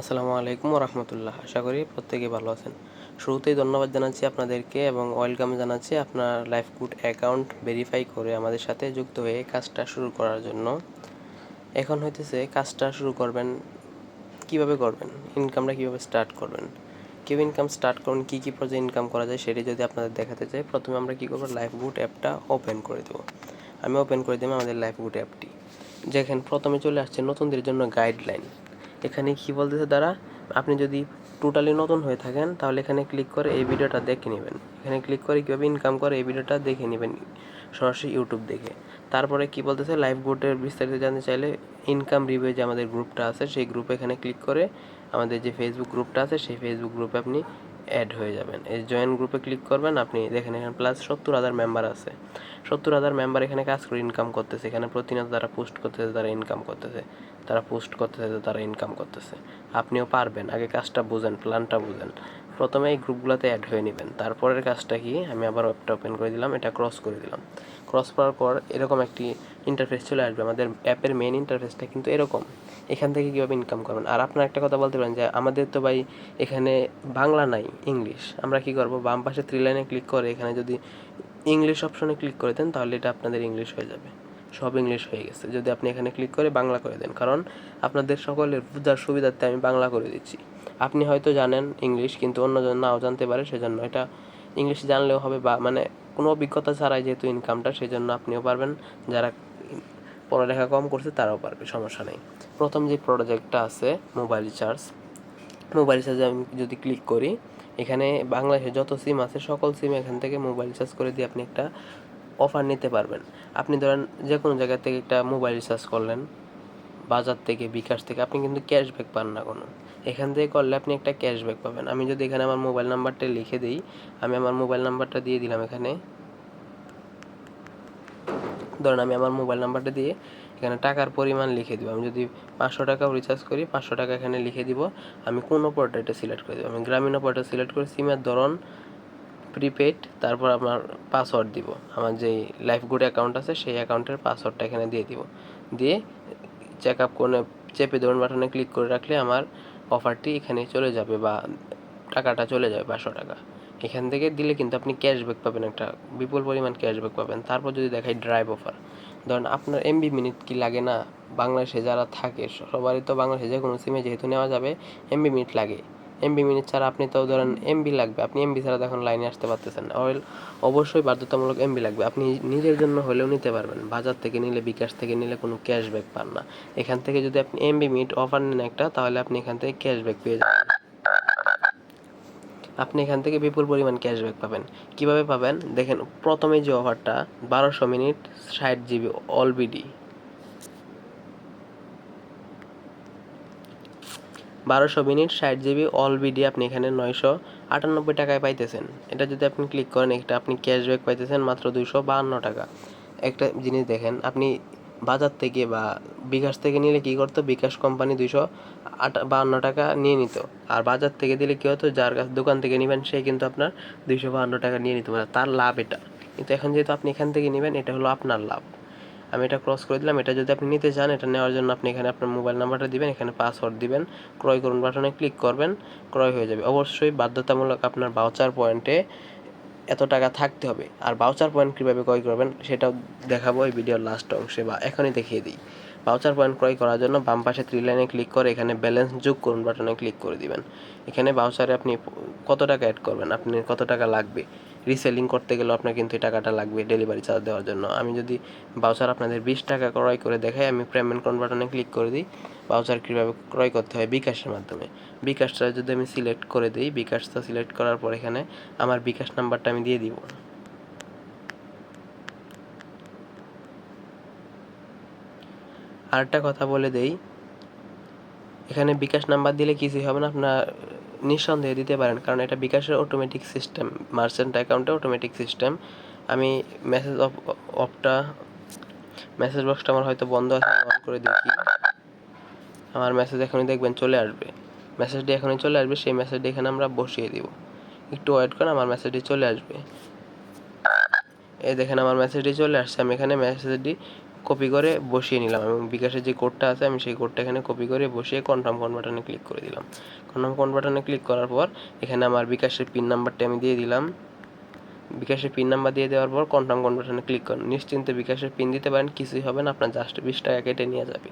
আসসালামু আলাইকুম রহমতুল্লাহ আশা করি প্রত্যেকেই ভালো আছেন। শুরুতেই ধন্যবাদ জানাচ্ছি আপনাদেরকে এবং ওয়েলকাম জানাচ্ছি আপনার লাইফ গুড অ্যাকাউন্ট ভেরিফাই করে আমাদের সাথে যুক্ত হয়ে কাজটা শুরু করার জন্য। এখন হইতেছে কাজটা শুরু করবেন, কীভাবে করবেন? ইনকামটা কীভাবে স্টার্ট করবেন? কেউ ইনকাম স্টার্ট করুন, কী কী পর্যায়ে ইনকাম করা যায় সেটি যদি আপনাদের দেখাতে চাই, প্রথমে আমরা কী করব? লাইফ গুড অ্যাপটা ওপেন করে দেবো। আমি ওপেন করে দেবো আমাদের লাইফ গুড অ্যাপটি যেখানে প্রথমে চলে আসছে নতুনদের জন্য গাইডলাইন এখানে কি বলতেছে তারা আপনি যদি টোটালি নতুন হয়ে থাকেন, তাহলে এখানে ক্লিক করে এই ভিডিওটা দেখে নেবেন। এখানে ক্লিক করে কীভাবে ইনকাম করে এই ভিডিওটা দেখে নেবেন সরাসরি ইউটিউব দেখে। তারপরে কি বলতেছে লাইভ গ্রুপের বিস্তারিত জানতে চাইলে ইনকাম রিভিউ যে আমাদের গ্রুপটা আছে, সেই গ্রুপে এখানে ক্লিক করে আমাদের যে ফেসবুক গ্রুপটা আছে, সেই ফেসবুক গ্রুপে আপনি অ্যাড হয়ে যাবেন। এই জয়েন গ্রুপে ক্লিক করবেন, আপনি দেখেন এখানে প্লাস সত্তর হাজার মেম্বার আছে। সত্তর হাজার মেম্বার এখানে কাজ করে ইনকাম করতেছে। এখানে প্রতিনিয়ত তারা পোস্ট করতেছে, তারা ইনকাম করতেছে। তারা পোস্ট করতেছে, তারা ইনকাম করতেছে। আপনিও পারবেন, আগে কাজটা বুঝেন প্ল্যানটা বুঝেন। প্রথমে এই গ্রুপগুলোতে অ্যাড হয়ে নেবেন। তারপরের কাজটা কি? আমি আবার ওয়েবটা ওপেন করে দিলাম, এটা ক্রস করে দিলাম। ক্রস করার পর এরকম একটি ইন্টারফেস চলে আসবে। আমাদের অ্যাপের মেন ইন্টারফেসটা কিন্তু এরকম। এখান থেকে কীভাবে ইনকাম করবেন? আর আপনার একটা কথা বলতে পারেন যে, আমাদের তো ভাই এখানে বাংলা নাই ইংলিশ আমরা কি করব? বাম পাশে থ্রি লাইনে ক্লিক করে এখানে যদি ইংলিশ অপশনে ক্লিক করে দেন, তাহলে এটা আপনাদের ইংলিশ হয়ে যাবে। সব ইংলিশ হয়ে গেছে। যদি আপনি এখানে ক্লিক করে বাংলা করে দেন। কারণ আপনাদের সকলের বুঝার সুবিধার্থে আমি বাংলা করে দিচ্ছি। আপনি হয়তো জানেন ইংলিশ কিন্তু অন্যজন নাও জানতে পারে, সেজন্য এটা ইংলিশ জানলেও হবে বা মানে কোনো অভিজ্ঞতা ছাড়াই যেহেতু ইনকামটা সেই জন্য আপনিও পারবেন। যারা পড়ালেখা কম করছে, তারাও পারবে, সমস্যা নেই। প্রথম যে প্রজেক্টটা আছে মোবাইল রিচার্জ মোবাইল রিচার্জে আমি যদি ক্লিক করি, এখানে বাংলাদেশে যত সিম আছে, সকল সিম এখান থেকে মোবাইল রিচার্জ করে দিয়ে আপনি একটা অফার নিতে পারবেন। আপনি ধরেন যে কোনো জায়গা থেকে একটা মোবাইল রিচার্জ করলেন, বাজার থেকে, বিকাশ থেকে, আপনি কিন্তু ক্যাশব্যাক পান না কোনো। এখান থেকে করলে আপনি একটা ক্যাশব্যাক পাবেন। আমি যদি এখানে আমার মোবাইল নাম্বারটা লিখে দিই, আমি আমার মোবাইল নাম্বারটা দিয়ে দিলাম এখানে। ধরেন আমি আমার মোবাইল নাম্বারটা দিয়ে এখানে টাকার পরিমাণ লিখে দিব। আমি যদি পাঁচশো টাকাও রিচার্জ করি, পাঁচশো টাকা এখানে লিখে দিব। আমি কোন অপারেটরটা সিলেক্ট করে দেবো? আমি গ্রামীণ অপারেটর সিলেক্ট করে সিমের ধরন প্রিপেড তারপর আমার পাসওয়ার্ড দিব। আমার যেই লাইফ গুড অ্যাকাউন্ট আছে, সেই অ্যাকাউন্টের পাসওয়ার্ডটা এখানে দিয়ে দিব। দিয়ে চেক আপ করে চেপে দেবেন বাটনে ক্লিক করে রাখলে আমার অফারটি এখানে চলে যাবে বা টাকাটা চলে যাবে পাঁচশো টাকা। এখান থেকে দিলে কিন্তু আপনি ক্যাশব্যাক পাবেন একটা বিপুল পরিমাণ ক্যাশব্যাক পাবেন। তারপর যদি দেখাই ড্রাইভ অফার ধরেন আপনার এমবি মিনিট কি লাগে না? বাংলাদেশে যারা থাকে, সবারই তো বাংলাদেশে যে কোনো সিমে যেহেতু নেওয়া যাবে এমবি মিনিট লাগে। এমবি মিনিট ছাড়া আপনি তো ধরেন এমবি লাগবে, আপনি এমবি ছাড়া এখন লাইনে আসতে পারতেছেন না। অবশ্যই বাধ্যতামূলক এমবি লাগবে। আপনি নিজের জন্য হলেও নিতে পারবেন। বাজার থেকে নিলে, বিকাশ থেকে নিলে কোনো ক্যাশব্যাক পান না। এখান থেকে যদি আপনি এমবি মিনিট অফার নেন একটা, তাহলে আপনি এখান থেকে ক্যাশব্যাক পেয়ে যাবেন। আপনি এখান থেকে বিপুল পরিমাণ ক্যাশব্যাক পাবেন। কীভাবে পাবেন? দেখেন, প্রথমে যে অফারটা বারোশো মিনিট ষাট জিবি অল বিডি বারোশো মিনিট ষাট জিবি অল বিডি আপনি এখানে নয়শো আটানব্বই টাকায় পাইতেছেন। এটা যদি আপনি ক্লিক করেন এটা আপনি ক্যাশব্যাক পাইতেছেন মাত্র দুইশো বাহান্ন টাকা। একটা জিনিস দেখেন, আপনি বাজার থেকে বা বিকাশ থেকে নিলে কী করতো বিকাশ কোম্পানি দুইশো আটা, বাহান্ন টাকা নিয়ে নিত। আর বাজার থেকে দিলে কী হতো? যার কাছে, দোকান থেকে নেবেন, সে কিন্তু আপনার দুইশো বাহান্ন টাকা নিয়ে নিতে। পারে তার লাভ এটা। কিন্তু এখন যেহেতু আপনি এখান থেকে নেবেন, এটা হলো আপনার লাভ। আমি এটা ক্রস করে দিলাম। এটা যদি আপনি নিতে চান, এটা নেওয়ার জন্য আপনি এখানে আপনার মোবাইল নাম্বারটা দিবেন, এখানে পাসওয়ার্ড দিবেন, ক্রয় করুন বাটনে ক্লিক করবেন, ক্রয় হয়ে যাবে। অবশ্যই বাধ্যতামূলক আপনার বাউচার পয়েন্টে এত টাকা থাকতে হবে। আর বাউচার পয়েন্ট কীভাবে ক্রয় করবেন, সেটাও দেখাবো এই ভিডিওর লাস্ট অংশে বা এখনই দেখিয়ে দিই। বাউচার পয়েন্ট ক্রয় করার জন্য বাম পাশে থ্রি লাইনে ক্লিক করে এখানে ব্যালেন্স যোগ করুন বাটনে ক্লিক করে দিবেন। এখানে বাউচারে আপনি কত টাকা অ্যাড করবেন? আপনি কত টাকা লাগবে? রিসেলিং করতে গেলেও আপনার কিন্তু এই টাকাটা লাগবে ডেলিভারি চার্জ দেওয়ার জন্য। আমি যদি বাউচার আপনাদের বিশ টাকা ক্রয় করে দেখাই, আমি পেমেন্ট করুন বাটনে ক্লিক করে দিই। বাউচার কীভাবে ক্রয় করতে হয়? বিকাশের মাধ্যমে। বিকাশটা যদি আমি সিলেক্ট করে দিই, বিকাশটা সিলেক্ট করার পর এখানে আমার বিকাশ নাম্বারটা আমি দিয়ে দিব। আরেকটা কথা বলে দেই। এখানে বিকাশ নাম্বার দিলে কিছুই হবে না, আপনার নিঃসন্দেহে দিতে পারেন, কারণ এটা বিকাশের অটোমেটিক সিস্টেম মার্চেন্ট অ্যাকাউন্টে অটোমেটিক সিস্টেম আমি মেসেজ অফটা মেসেজ বক্সটা আমার হয়তো বন্ধ আছে অন করে দেখি। আমার মেসেজ এখনই দেখবেন চলে আসবে। মেসেজটি এখনই চলে আসবে, সেই মেসেজটি এখানে আমরা বসিয়ে দিব। একটু ওয়েট করেন, আমার মেসেজটি চলে আসবে। এই দেখেন, আমার মেসেজটি চলে আসছে, আমি এখানে মেসেজটি কপি করে বসিয়ে নিলাম এবং বিকাশের যে কোডটা আছে, আমি সেই কোডটা এখানে কপি করে বসিয়ে কনফার্ম কোন বাটনে ক্লিক করে দিলাম। কনফার্ম কোন বাটনে ক্লিক করার পর, এখানে আমার বিকাশের পিন নাম্বারটা আমি দিয়ে দিলাম। বিকাশের পিন নাম্বার দিয়ে দেওয়ার পর কনফার্ম কোন বাটনে ক্লিক করুন। নিশ্চিন্তে বিকাশের পিন দিতে পারেন, কিছুই হবে না, আপনার জাস্ট বিশ টাকা কেটে নিয়ে যাবে।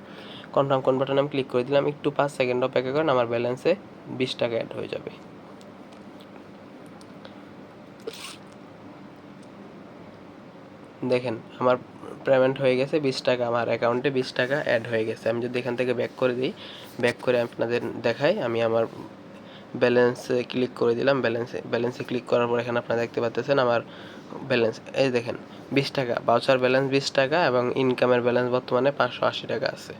কনফার্ম কোন বাটনে আমি ক্লিক করে দিলাম, একটু পাঁচ সেকেন্ড অপেক্ষা করেন, আমার ব্যালেন্সে বিশ টাকা অ্যাড হয়ে যাবে। দেখেন, আমার পেমেন্ট হয়ে গেছে বিশ টাকা, আমার অ্যাকাউন্টে বিশ টাকা অ্যাড হয়ে গেছে। আমি যদি এখান থেকে ব্যাক করে দিই ব্যাক করে আপনাদের দেখাই, আমি আমার ব্যালেন্সে ক্লিক করে দিলাম ব্যালেন্সে ব্যালেন্সে ক্লিক করার পর এখানে আপনারা দেখতে পাচ্ছেন আমার ব্যালেন্স এই দেখেন, বিশ টাকা বাউচার ব্যালেন্স বিশ টাকা এবং ইনকামের ব্যালেন্স বর্তমানে পাঁচশো আশি টাকা আছে।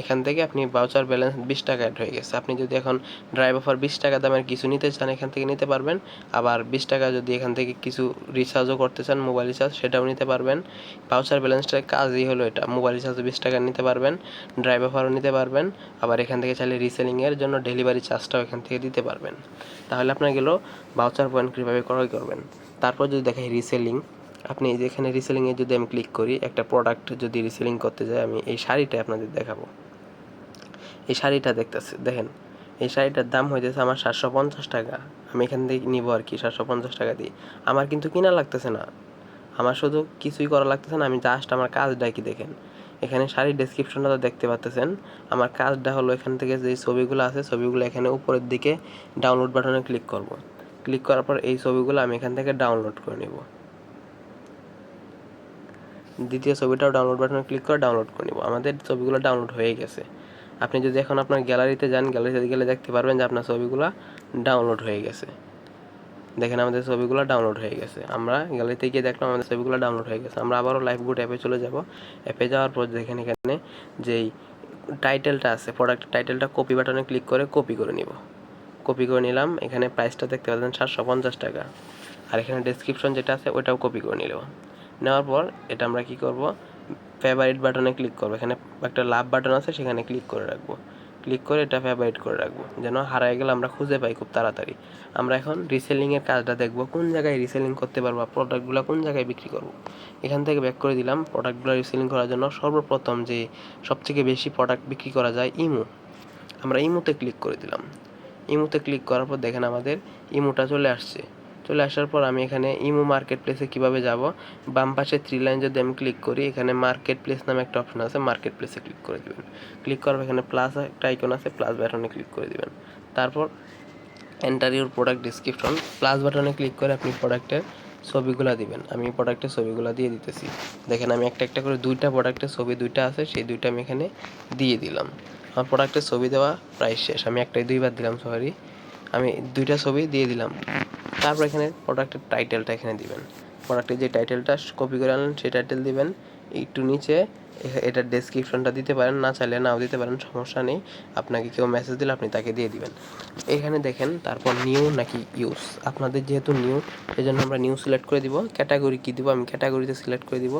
এখান থেকে আপনি বাউচার ব্যালেন্স বিশ টাকা অ্যাড হয়ে গেছে। আপনি যদি এখন ড্রাইভ অফার বিশ টাকা দামের কিছু নিতে চান, এখান থেকে নিতে পারবেন। আবার বিশ টাকা যদি এখান থেকে কিছু রিচার্জও করতে চান মোবাইল রিচার্জ সেটাও নিতে পারবেন। বাউচার ব্যালেন্সটার কাজই হলো এটা। মোবাইল রিচার্জও বিশ টাকা নিতে পারবেন ড্রাইভ অফারও নিতে পারবেন। আবার এখান থেকে চাইলে রিসেলিংয়ের জন্য ডেলিভারি চার্জটাও এখান থেকে দিতে পারবেন। তাহলে আপনার গেলো বাউচার পয়েন্ট কীভাবে ক্রয় করবেন। তারপর যদি দেখাই রিসেলিং আপনি যেখানে রিসেলিংয়ে যদি আমি ক্লিক করি, একটা প্রোডাক্ট যদি রিসেলিং করতে যাই, আমি এই শাড়িটা আপনাদের দেখাবো। এই শাড়িটা দেখতেছে, দেখেন। এই শাড়িটার দাম হইতেছে আমার সাতশো পঞ্চাশ টাকা। আমি এখান থেকে নিবো আর কি, সাতশো পঞ্চাশ টাকা দিয়ে। আমার কিন্তু কিনা লাগতেছে না। আমার শুধু কিছুই করা লাগতেছে না, আমি জাস্ট আমার কাজটা কি দেখেন। এখানে শাড়ির ডেসক্রিপশনটা তো দেখতে পাচ্তেছেন আমার কাজটা হলো এখান থেকে যে ছবিগুলো আছে, ছবিগুলো এখানে উপরের দিকে ডাউনলোড বাটনে ক্লিক করব। ক্লিক করার পর এই ছবিগুলো আমি এখান থেকে ডাউনলোড করে নিব। দ্বিতীয় ছবিটাও ডাউনলোড বাটনে ক্লিক করে ডাউনলোড করে নিব। আমাদের ছবিগুলো ডাউনলোড হয়ে গেছে। আপনি যদি এখন আপনার গ্যালারিতে যান, গ্যালারিতে গেলে দেখতে পারবেন যে আপনার ছবিগুলো ডাউনলোড হয়ে গেছে। দেখেন আমাদের ছবিগুলো ডাউনলোড হয়ে গেছে। আমরা গ্যালারিতে গিয়ে দেখলাম আমাদের ছবিগুলো ডাউনলোড হয়ে গেছে। আমরা আবারও লাইভ গুড অ্যাপে চলে যাব। অ্যাপে যাওয়ার পর দেখেন এখানে যেই টাইটেলটা আছে প্রোডাক্টের টাইটেলটা কপি বাটনে ক্লিক করে কপি করে নিব। কপি করে নিলাম। এখানে প্রাইসটা দেখতে পাচ্ছেন সাতশো পঞ্চাশ টাকা। আর এখানে ডেসক্রিপশন যেটা আছে ওটাও কপি করে নিল নেওয়ার পর এটা আমরা কি করব? ফেভারিট বাটনে ক্লিক করব। এখানে একটা লাভ বাটন আছে, সেখানে ক্লিক করে রাখব। ক্লিক করে এটা ফেভারিট করে রাখব। যেন হারায় গেলে আমরা খুঁজে পাই খুব তাড়াতাড়ি। আমরা এখন রিসেলিংয়ের কাজটা দেখব, কোন জায়গায় রিসেলিং করতে পারব প্রোডাক্টগুলো কোন জায়গায় বিক্রি করব। এখান থেকে ব্যাক করে দিলাম প্রোডাক্টগুলো রিসেলিং করার জন্য সর্বপ্রথম যে সবথেকে বেশি প্রোডাক্ট বিক্রি করা যায় ইমো। আমরা ইমোতে ক্লিক করে দিলাম। ইমোতে ক্লিক করার পর দেখেন আমাদের ইমোটা চলে আসছে। চলে আসার পর আমি এখানে ইমো মার্কেট প্লেসে কীভাবে যাব? বাম পাশে থ্রি লাইন যদি আমি ক্লিক করি। এখানে মার্কেট প্লেস নামে একটা অপশন আছে মার্কেট প্লেসে ক্লিক করে দিবেন। ক্লিক করার এখানে প্লাস একটা আইকন আছে প্লাস বাটনে ক্লিক করে দিবেন। তারপর enter your product description plus বাটনে ক্লিক করে আপনি প্রোডাক্টের ছবিগুলো দিবেন। আমি প্রোডাক্টের ছবিগুলো দিয়ে দিতেছি। দেখেন আমি একটা একটা করে দুইটা প্রোডাক্টের ছবি দুইটা আছে, সেই দুইটা আমি এখানে দিয়ে দিলাম। আমার প্রোডাক্টের ছবি দেওয়া প্রায় শেষ। আমি একটাই দুইবার দিলাম সরি আমি দুইটা ছবি দিয়ে দিলাম। তারপর এখানে প্রোডাক্টের টাইটেলটা এখানে দিবেন। প্রোডাক্টের যে টাইটেলটা কপি করে আনলেন, সেই টাইটেল দিবেন। একটু নিচে এটার ডেসক্রিপশনটা দিতে পারেন, না চাইলে নাও দিতে পারেন, সমস্যা নেই। আপনাকে কেউ মেসেজ দিলে আপনি তাকে দিয়ে দিবেন। এখানে দেখেন, তারপর নিউ নাকি ইউজ আপনাদের যেহেতু নিউ সেই জন্য আমরা নিউ সিলেক্ট করে দিব। ক্যাটাগরি কী দিব? আমি ক্যাটাগরিতে সিলেক্ট করে দিব।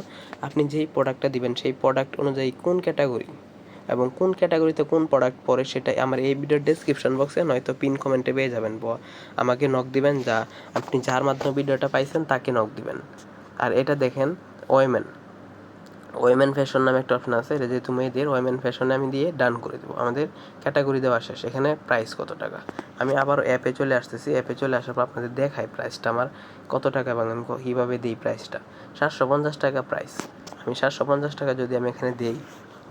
আপনি যেই প্রোডাক্টটা দিবেন, সেই প্রোডাক্ট অনুযায়ী কোন ক্যাটাগরি এবং কোন ক্যাটাগরিতে কোন প্রোডাক্ট পড়ে সেটা আমার এই ভিডিওর ডেসক্রিপশন বক্সে নয়তো পিন কমেন্টে পেয়ে যাবেন। আমাকে নক দিবেন, যা আপনি যার মাধ্যমে ভিডিওটা পাইছেন তাকে নক দিবেন। আর এটা দেখেন ওয়েমেন ওয়েমেন ফ্যাশন নামে একটা অপশন আছে, এটা যেহেতু মেয়েদের ওয়েমেন ফ্যাশনে আমি দিয়ে ডান করে দেবো। আমাদের ক্যাটাগরি দেওয়া শেষ। এখানে প্রাইস কত টাকা? আমি আবার অ্যাপে চলে আসতেছি। অ্যাপে চলে আসার পর আপনাদের দেখাই প্রাইসটা আমার। কত টাকা এবং আমি কীভাবে দিই প্রাইসটা সাতশো পঞ্চাশ টাকা প্রাইস আমি সাতশো পঞ্চাশ টাকা যদি আমি এখানে দিই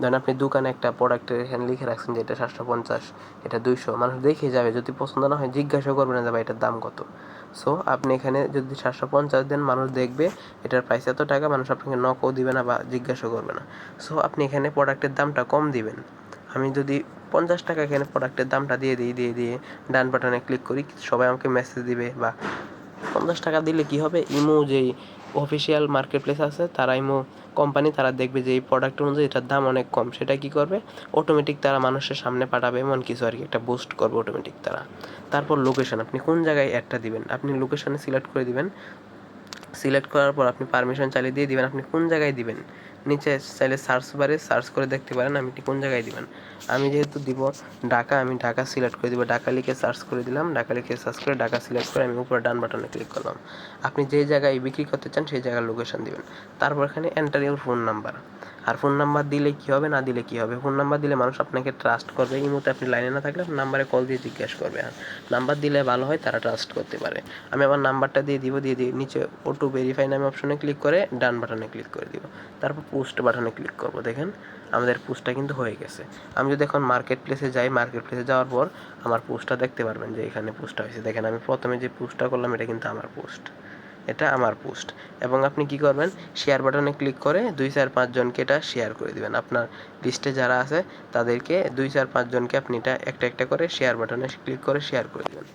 ধরেন আপনি দোকানে একটা প্রোডাক্টের এখানে লিখে রাখছেন যে এটা সাতশো পঞ্চাশ, এটা দুইশো, মানুষ দেখে যাবে। যদি পছন্দ না হয় জিজ্ঞাসা করবে না যে ভাই এটার দাম কত। সো আপনি এখানে যদি সাতশো পঞ্চাশ দেন, মানুষ দেখবে এটার প্রাইস এত টাকা, মানুষ আপনাকে নকও দিবে না বা জিজ্ঞাসা করবে না। সো আপনি এখানে প্রোডাক্টের দামটা কম দিবেন। আমি যদি পঞ্চাশ টাকা এখানে প্রোডাক্টের দামটা দিয়ে দিই, দিয়ে দিয়ে ডান বাটনে ক্লিক করি, সবাই আমাকে মেসেজ দিবে বা পঞ্চাশ টাকা দিলে কি হবে? ইমো যেই অফিসিয়াল মার্কেট প্লেস আছে তারাই মো কোম্পানি তারা দেখবে যে এই প্রোডাক্ট অনুযায়ী এটার দাম অনেক কম। সেটা কি করবে? অটোমেটিক তারা মানুষের সামনে পাঠাবে, এমন কিছু আর কি একটা বুস্ট করবে অটোমেটিক তারা। তারপর লোকেশন আপনি কোন জায়গায় অ্যাডটা দিবেন? আপনি লোকেশানে সিলেক্ট করে দিবেন। সিলেক্ট করার পর আপনি পারমিশন চালিয়ে দিয়ে দিবেন। আপনি কোন জায়গায় দিবেন? নিচে চাইলে সার্চ বারে সার্চ করে দেখতে পারেন আমি এটি কোন জায়গায় দিবেন। আমি যেহেতু দিব ঢাকা, আমি ঢাকা সিলেক্ট করে দিব। ঢাকা লিখে সার্চ করে দিলাম। ঢাকা লিখে সার্চ করে ঢাকা সিলেক্ট করে আমি উপরে ডান বাটনে ক্লিক করলাম। আপনি যে জায়গায় বিক্রি করতে চান, সেই জায়গার লোকেশন দিবেন। তারপর এখানে এন্টার ইউর ফোন নাম্বার আর ফোন নাম্বার দিলে কি হবে, না দিলে কি হবে? ফোন নাম্বার দিলে মানুষ আপনাকে ট্রাস্ট করবে। এই মুহূর্তে আপনি লাইনে না থাকলে নাম্বারে কল দিয়ে জিজ্ঞেস করবে। আর নাম্বার দিলে ভালো হয়, তারা ট্রাস্ট করতে পারে। আমি আমার নাম্বারটা দিয়ে দিব, দিয়ে দিয়ে নিচে ওটু ভেরিফাই নামে অপশনে ক্লিক করে ডান বাটনে ক্লিক করে দিব। তারপর পোস্ট বাটনে ক্লিক করব, দেখেন। আমাদের পোস্টটা কিন্তু হয়ে গেছে। আমি যদি এখন মার্কেট প্লেসে যাই মার্কেট প্লেসে যাওয়ার পর আমার পোস্টটা দেখতে পারবেন যে এখানে পোস্টটা হয়েছে। দেখেন আমি প্রথমে যে পোস্টটা করলাম, এটা কিন্তু আমার পোস্ট এটা আমার পোস্ট। এবং আপনি কি করবেন? শেয়ার বাটনে ক্লিক করে দুই চার পাঁচজনকে এটা শেয়ার করে দিবেন। আপনার লিস্টে যারা আছে, তাদেরকে দুই চার পাঁচজনকে আপনি এটা একটা একটা করে শেয়ার বাটনে ক্লিক করে শেয়ার করে দিবেন।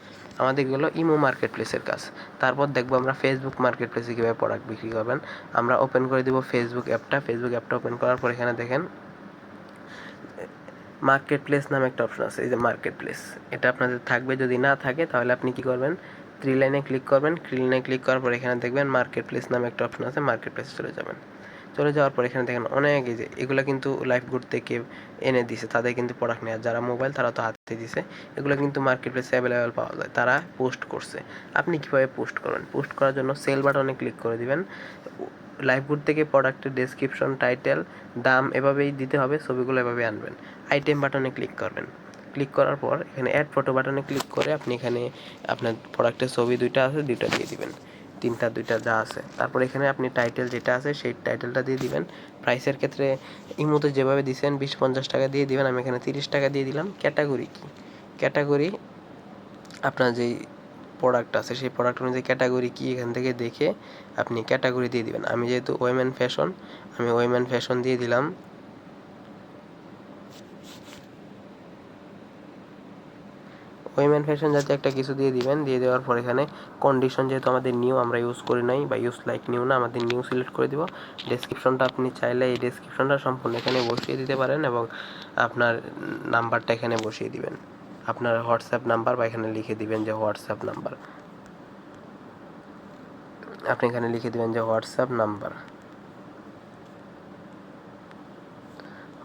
আমাদের গেলো ইমো মার্কেট প্লেসের কাজ। তারপর দেখব আমরা ফেসবুক মার্কেট প্লেসে কীভাবে প্রোডাক্ট বিক্রি করবেন। আমরা ওপেন করে দিব ফেসবুক অ্যাপটা ফেসবুক অ্যাপটা ওপেন করার পর এখানে দেখেন মার্কেট প্লেস নামে একটা অপশন আছে, এই যে মার্কেট প্লেস এটা আপনাদের থাকবে। যদি না থাকে, তাহলে আপনি কি করবেন? থ্রি লাইনে ক্লিক করবেন। থ্রি লাইনে ক্লিক করার পর এখানে দেখবেন মার্কেট প্লেস নামে একটা অপশন আছে মার্কেট প্লেসে চলে যাবেন। চলে যাওয়ার পর এখানে দেখেন অনেক এই যে, এগুলো কিন্তু লাইফ গুড থেকে এনে দিছে, তাদের কিন্তু প্রোডাক্ট নেওয়ার যারা মোবাইল তারা তো হাতে দিছে। এগুলো কিন্তু মার্কেট প্লেসে অ্যাভেলেবেল পাওয়া যায়। তারা পোস্ট করছে। আপনি কীভাবে পোস্ট করবেন? পোস্ট করার জন্য সেল বাটনে ক্লিক করে দিবেন। লাইভ গুড থেকে প্রোডাক্টের ডেসক্রিপশন টাইটেল দাম এভাবেই দিতে হবে, ছবিগুলো এভাবে আনবেন। আইটেম বাটনে ক্লিক করবেন। ক্লিক করার পর এখানে অ্যাড ফটো বাটনে ক্লিক করে আপনি এখানে আপনার প্রোডাক্টের ছবি দুইটা আছে, দুইটা দিয়ে দিবেন। তিনটা, দুইটা যা আছে। তারপর এখানে আপনি টাইটেল যেটা আছে, সেই টাইটেলটা দিয়ে দিবেন। প্রাইসের ক্ষেত্রে ইমোতে যেভাবে দিছেন, বিশ পঞ্চাশ টাকা দিয়ে দিবেন, আমি এখানে তিরিশ টাকা দিয়ে দিলাম। ক্যাটাগরি কি? ক্যাটাগরি আপনার যেই প্রোডাক্ট আছে, সেই প্রোডাক্ট অনুযায়ী ক্যাটাগরি কী এখান থেকে দেখে আপনি ক্যাটাগরি দিয়ে দিবেন। আমি যেহেতু ওয়েমেন ফ্যাশন আমি ওয়েমেন ফ্যাশন দিয়ে দিলাম। ওয়েমেন ফ্যাশন জাতীয় একটা কিছু দিয়ে দিবেন, দিয়ে দেওয়ার পর এখানে কন্ডিশন যেহেতু আমাদের নিউ আমরা ইউজ করি নাই বা ইউজ লাইক নিউ না, আমাদের নিউ সিলেক্ট করে দিব। ডেসক্রিপশনটা আপনি চাইলে এই ডেসক্রিপশনটা সম্পূর্ণ এখানে বসিয়ে দিতে পারেন এবং আপনার নাম্বারটা এখানে বসিয়ে দিবেন। আপনার হোয়াটসঅ্যাপ নাম্বার বা এখানে লিখে দিবেন যে হোয়াটসঅ্যাপ নাম্বার আপনি এখানে লিখে দিবেন যে হোয়াটসঅ্যাপ নাম্বার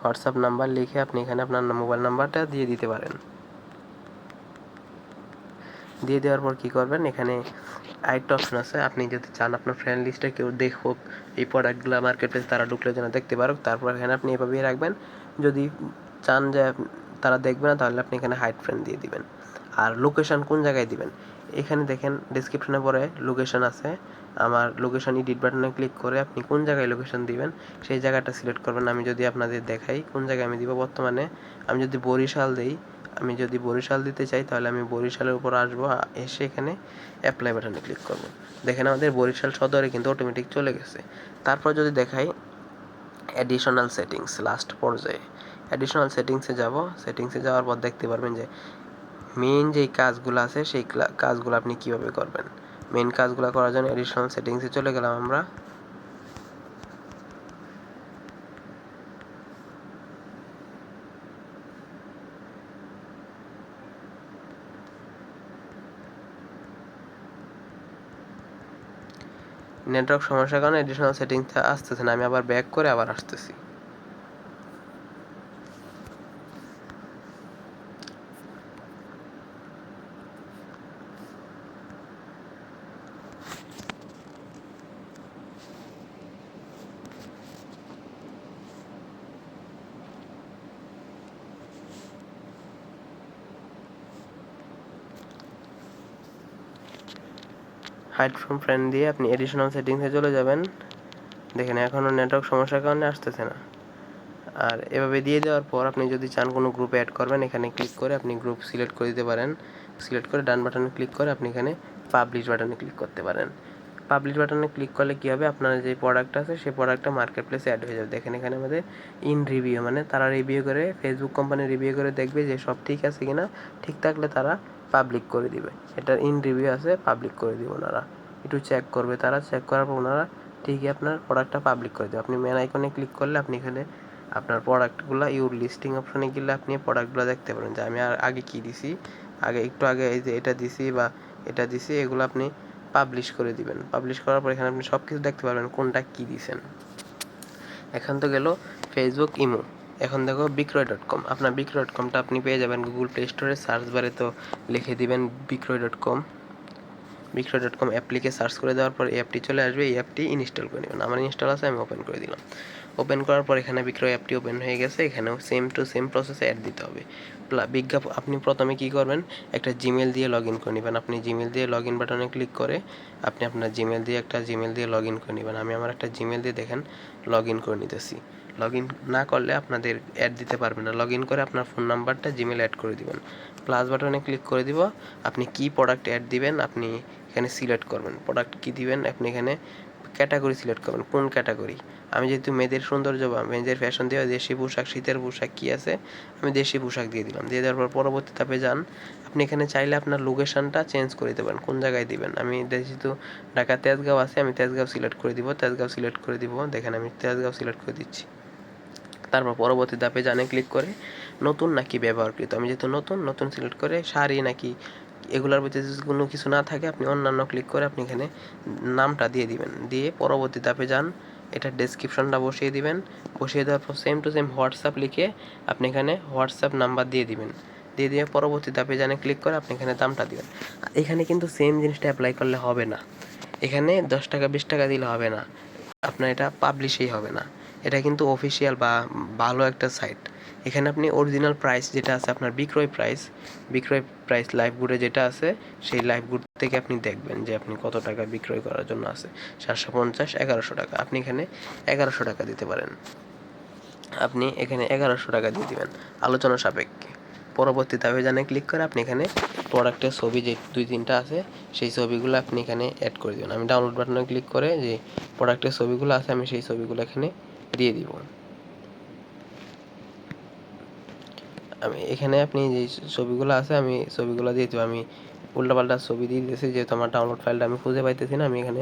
হোয়াটসঅ্যাপ নাম্বার লিখে আপনি এখানে আপনার মোবাইল নাম্বারটা দিয়ে দিতে পারেন। দিয়ে দেওয়ার পর কী করবেন? এখানে আরেকটা অপশন আছে। আপনি যদি চান আপনার ফ্রেন্ড লিস্টে কেউ দেখুক এই প্রোডাক্টগুলো মার্কেট প্লেস তারা ঢুকলে যেন দেখতে পারুক, তারপর এখানে আপনি এভাবেই রাখবেন। যদি চান যে তারা দেখবে না, তাহলে আপনি এখানে হাইট ফ্রেন্ড দিয়ে দিবেন। আর লোকেশন কোন জায়গায় দিবেন? এখানে দেখেন ডিসক্রিপশনে পরে লোকেশন আছে। আমার লোকেশন এডিট বাটনে ক্লিক করে আপনি কোন জায়গায় লোকেশন দিবেন, সেই জায়গাটা সিলেক্ট করবেন। আমি যদি আপনাদের দেখাই কোন জায়গায় আমি দিব বর্তমানে। আমি যদি বরিশাল দিই আমি যদি বরিশাল দিতে চাই, তাহলে আমি বরিশালের উপর আসব এসে এখানে অ্যাপ্লাই বাটনে ক্লিক করব। দেখেন আমাদের বরিশাল সদরে কিন্তু অটোমেটিক চলে গেছে। তারপর যদি দেখাই অ্যাডিশনাল সেটিংস লাস্ট পর্যায়ে। অ্যাডিশনাল সেটিংসে যাব। সেটিংসে যাওয়ার পর দেখতে পারবেন যে মেইন যেই কাজগুলো আছে, সেই কাজগুলো আপনি কীভাবে করবেন? মেইন কাজগুলো করার জন্য অ্যাডিশনাল সেটিংসে চলে গেলাম আমরা। নেটওয়ার্ক সমস্যার কারণে এডিশনাল সেটিংস আসতেছে না। আমি আবার ব্যাক করে আবার আসতেছি। হাইড ফ্রম ফ্রেন্ড দিয়ে আপনি এডিশনাল সেটিংসে চলে যাবেন। দেখেন এখনও নেটওয়ার্ক সমস্যার কারণে আসতেছে না। আর এভাবে দিয়ে দেওয়ার পর আপনি যদি চান কোনো গ্রুপে অ্যাড করবেন, এখানে ক্লিক করে আপনি গ্রুপ সিলেক্ট করে দিতে পারেন। সিলেক্ট করে ডান বাটনে ক্লিক করে আপনি এখানে পাবলিশ বাটনে ক্লিক করতে পারেন। পাবলিশ বাটনে ক্লিক করলে কী হবে? আপনার যে প্রোডাক্ট আছে সেই প্রোডাক্টটা মার্কেট প্লেসে অ্যাড হয়ে যাবে। দেখেন, এখানে আমাদের ইন রিভিউ মানে তারা রিভিউ করে ফেসবুক কোম্পানি রিভিউ করে দেখবে যে সব ঠিক আছে কিনা। ঠিক থাকলে তারা পাবলিক করে দিবে। এটার ইন রিভিউ আছে পাবলিক করে দিবে ওনারা। একটু চেক করবে তারা চেক করার পর ওনারা ঠিকই আপনার প্রোডাক্টটা পাবলিক করে দেবে। আপনি মেন আইকনে ক্লিক করলে আপনি এখানে আপনার প্রোডাক্টগুলো ইউর লিস্টিং অপশনে গেলে আপনি প্রোডাক্টগুলো দেখতে পারেন। যে আমি আর আগে কী দিছি, আগে একটু আগে এই যে এটা দিছি বা এটা দিছি, এগুলো আপনি পাবলিশ করে দিবেন। পাবলিশ করার পর এখানে আপনি সব কিছু দেখতে পারবেন কোনটা কী দিছেন। এখন তো গেল ফেসবুক ইমো এখন দেখো বিক্রয় ডট কম আপনার বিক্রয় ডট কমটা আপনি পেয়ে যাবেন গুগল প্লে স্টোরে সার্চ বারে তো লিখে দিবেন Bikroy dot com Bikroy dot com app লিখে সার্চ করে দেওয়ার পর এই অ্যাপটি চলে আসবে। এই অ্যাপটি ইনস্টল করে নেবেন। আমার ইনস্টল আছে, আমি ওপেন করে দিলাম। ওপেন করার পর এখানে বিক্রয় অ্যাপটি ওপেন হয়ে গেছে। এখানেও সেম টু সেম প্রসেসে অ্যাড দিতে হবে। বিজ্ঞাপন আপনি প্রথমে কি করবেন? একটা জিমেল দিয়ে লগ ইন করে নেবেন। আপনি জিমেল দিয়ে লগ ইন বাটনে ক্লিক করে আপনি আপনার জিমেল দিয়ে একটা জিমেল দিয়ে লগ ইন করে নেবেন। আমি আমার একটা জিমেল দিয়ে দেখেন লগ ইন করে নিতেছি। লগ ইন না করলে আপনাদের অ্যাড দিতে পারবেন না। লগ ইন করে আপনার ফোন নাম্বারটা জিমেল অ্যাড করে দিবেন। প্লাস বাটনে ক্লিক করে দিব। আপনি কি প্রোডাক্ট অ্যাড দিবেন, আপনি এখানে সিলেক্ট করবেন। প্রোডাক্ট কি দিবেন, আপনি এখানে ক্যাটাগরি সিলেক্ট করবেন। কোন ক্যাটাগরি আমি যেহেতু মেয়েদের সৌন্দর্য বা মেয়েদের ফ্যাশন দিয়ে দেশি পোশাক, শীতের পোশাক কী আছে, আমি দেশি পোশাক দিয়ে দিলাম। দিয়ে দেওয়ার পর পরবর্তী ধাপে যান। আপনি এখানে চাইলে আপনার লোকেশনটা চেঞ্জ করে পারেন। কোন জায়গায় দিবেন? আমি যেহেতু ঢাকা তেজগাঁও আছে, আমি তেজগাঁও সিলেক্ট করে দিব। তেজগাঁও সিলেক্ট করে দিব। দেখেন আমি তেজগাঁও সিলেক্ট করে দিচ্ছি। তারপর পরবর্তী ধাপে জানে ক্লিক করে নতুন নাকি ব্যবহারকৃত। আমি যেহেতু নতুন নতুন সিলেক্ট করে শাড়ি নাকি এগুলোর ভিতরে যদি কোনো কিছু না থাকে, আপনি অন্যান্য ক্লিক করে আপনি এখানে নামটা দিয়ে দিবেন। দিয়ে পরবর্তী ধাপে যান, এটা ডেসক্রিপশনটা বসিয়ে দিবেন। বসিয়ে দেওয়ার পর সেম টু সেম হোয়াটসঅ্যাপ লিখে আপনি এখানে হোয়াটসঅ্যাপ নাম্বার দিয়ে দিবেন। দিয়ে দিয়ে পরবর্তী ধাপে জানে ক্লিক করে আপনি এখানে দামটা দিবেন। এখানে কিন্তু সেম জিনিসটা অ্যাপ্লাই করলে হবে না। এখানে দশ টাকা, বিশ টাকা দিলে হবে না। আপনার এটা পাবলিশেই হবে না। এটা কিন্তু অফিসিয়াল বা ভালো একটা সাইট এখানে আপনি অরিজিনাল প্রাইস যেটা আছে, আপনার বিক্রয় প্রাইস বিক্রয় প্রাইস লাইভ গুডে যেটা আছে, সেই লাইভ গুড থেকে আপনি দেখবেন যে আপনি কত টাকা বিক্রয় করার জন্য আছে। সাতশো পঞ্চাশ, এগারোশো টাকা। আপনি এখানে এগারোশো টাকা দিতে পারেন। আপনি এখানে এগারোশো টাকা দিয়ে দিবেন। আলোচনা সাপেক্ষে। পরবর্তী জানে ক্লিক করে আপনি এখানে প্রোডাক্টের ছবি যে দুই, তিনটা আছে, সেই ছবিগুলো আপনি এখানে অ্যাড করে দেবেন। আমি ডাউনলোড বাটনে ক্লিক করে যে প্রোডাক্টের ছবিগুলো আছে, আমি সেই ছবিগুলো এখানে দিয়ে দিব। আমি এখানে আপনি যে ছবিগুলো আছে, আমি ছবিগুলো দেবো। আমি উল্টাপাল্টা ছবি দিয়ে দিয়েছি যেহেতু আমার ডাউনলোড ফাইলটা আমি খুঁজে পাইতেছি না, আমি এখানে